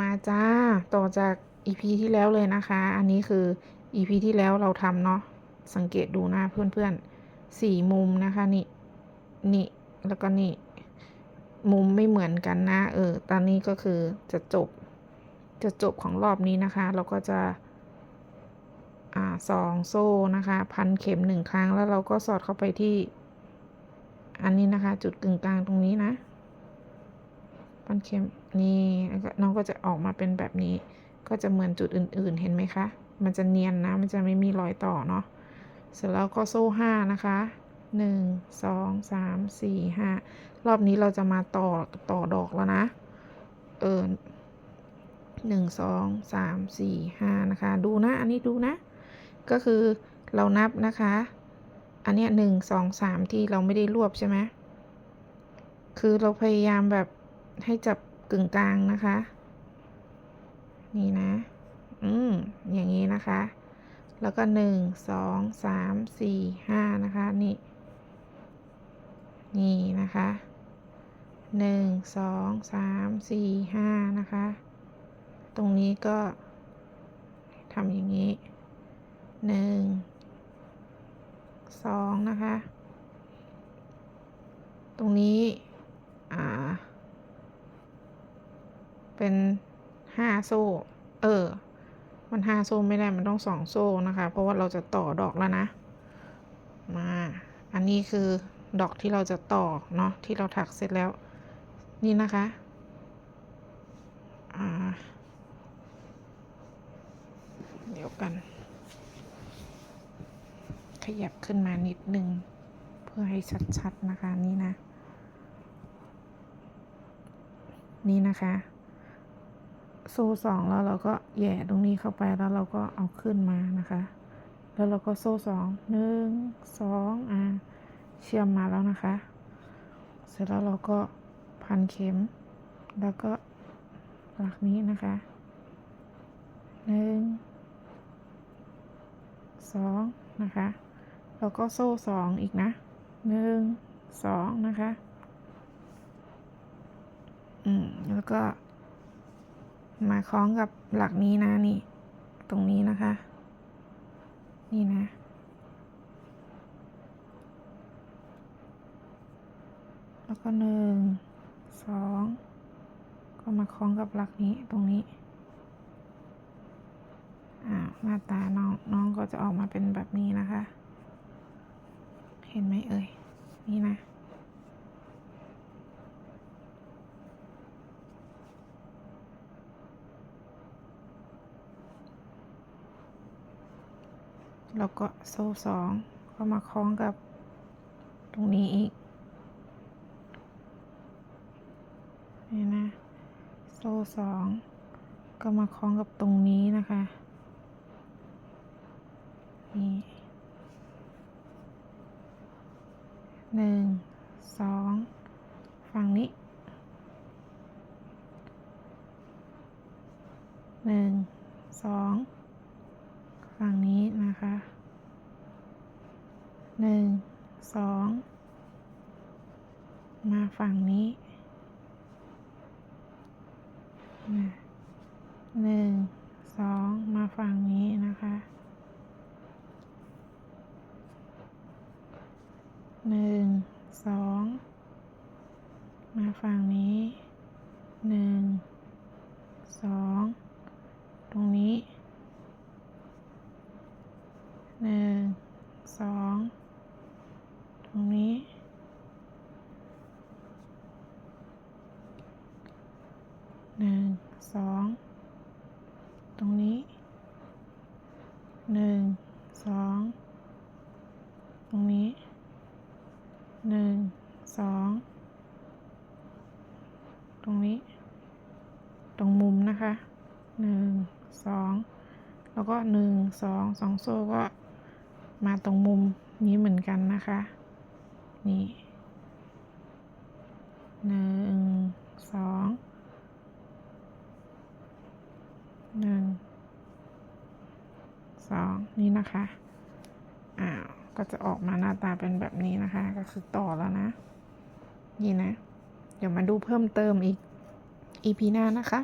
มาจ้า ต่อจาก EP ที่แล้วเลยนะคะ อันนี้คือ EP ที่แล้วเราทำเนาะ สังเกตดูหน้าเพื่อนๆสี่มุมนะคะ นี่ นี่ แล้วก็นี่ มุมไม่เหมือนกันนะ เออ ตอนนี้ก็คือจะจบ จะจบของรอบนี้นะคะ เราก็จะ อ่าสองโซ่นะคะ พันเข็มหนึ่งครั้ง แล้วเราก็สอดเข้าไปที่ อันนี้นะคะ จุดกึ่งกลางตรงนี้นะันเข็มนี่น้องก็จะออกมาเป็นแบบนี้ ก็จะเหมือนจุดอื่น ๆ เห็นไหมคะ มันจะเนียนนะ มันจะไม่มีรอยต่อเนาะ เสร็จแล้วก็โซ่ห้านะคะหนึ่งสองสามสี่ห้ารอบนี้เราจะมาต่อต่อดอกแล้วนะ เออหนึ่งสองสามสี่ห้านะคะ ดูนะ อันนี้ดูนะ ก็คือเรานับนะคะ อันเนี้ยหนึ่งสองสามที่เราไม่ได้รวบใช่ไหมคือเราพยายามแบบ ให้จับกึ่งกลางนะคะ นี่นะ อืม อย่างนี้นะคะ แล้วก็หนึ่งสองสามสี่ห้านะคะ นี่ นี่นะคะหนึ่งสองสามสี่ห้านะคะ ตรงนี้ก็ทำอย่างนี้หนึ่งสองนะคะ ตรงนี้ อ่า เป็นห้าโซ่ เออ มันห้าโซ่ไม่ได้มันต้องสองโซ่นะคะ เพราะว่าเราจะต่อดอกแล้วนะ มา อันนี้คือดอกที่เราจะต่อเนาะที่เราถักเสร็จแล้ว นี่นะคะอ่าเดี๋ยวกัน ขยับขึ้นมานิดนึง เพื่อให้ชัดๆนะคะนี่นะ นี่นะคะ โซ่สองแล้วเราก็แย่ตรงนี้เข้าไปแล้วเราก็เอาขึ้นมานะคะ แล้วเราก็โซ่สองหนึ่งสองอ่าเชื่อมมาแล้วนะคะ เสร็จแล้วเราก็พันเข็ม แล้วก็หลักนี้นะคะหนึ่งสองนะคะ แล้วก็โซ่สองอีกนะหนึ่งสองนะคะ อืม แล้วก็ มาคล้องกับหลักนี้นะนี่ ตรงนี้นะคะ นี่นะ แล้วก็หนึ่งสองก็มาคล้องกับหลักนี้ตรงนี้อ่าหน้าตาน้องน้องก็จะออกมาเป็นแบบนี้นะคะ เห็นไหมเอ่ย นี่นะ แล้วก็โซ่สองก็มาคล้องกับตรงนี้อีก นี่นะ โซ่สองก็มาคล้องกับตรงนี้นะคะ นี่หนึ่งสองฝั่งนี้หนึ่งสอง ฝั่งนี้นะคะหนึ่งสองมาฝั่งนี้หนึ่งสองมาฝั่งนี้นะคะหนึ่งสองมาฝั่งนี้หนึ่งสองตรงนี้ หนึ่งสองตรงนี้ หนึ่งสอง ตรงนี้ หนึ่งสอง ตรงนี้ หนึ่งสอง ตรงนี้ ตรงมุมนะคะ หนึ่งสอง แล้วก็หนึ่งสอง สองโซ่ก็ มาตรงมุมนี้เหมือนกันนะคะ นี่หนึ่งสองหนึ่งสองนี่นะคะ อ้าว ก็จะออกมาหน้าตาเป็นแบบนี้นะคะ ก็คือต่อแล้วนะ นี่นะ เดี๋ยวมาดูเพิ่มเติมอีก EP หน้านะคะ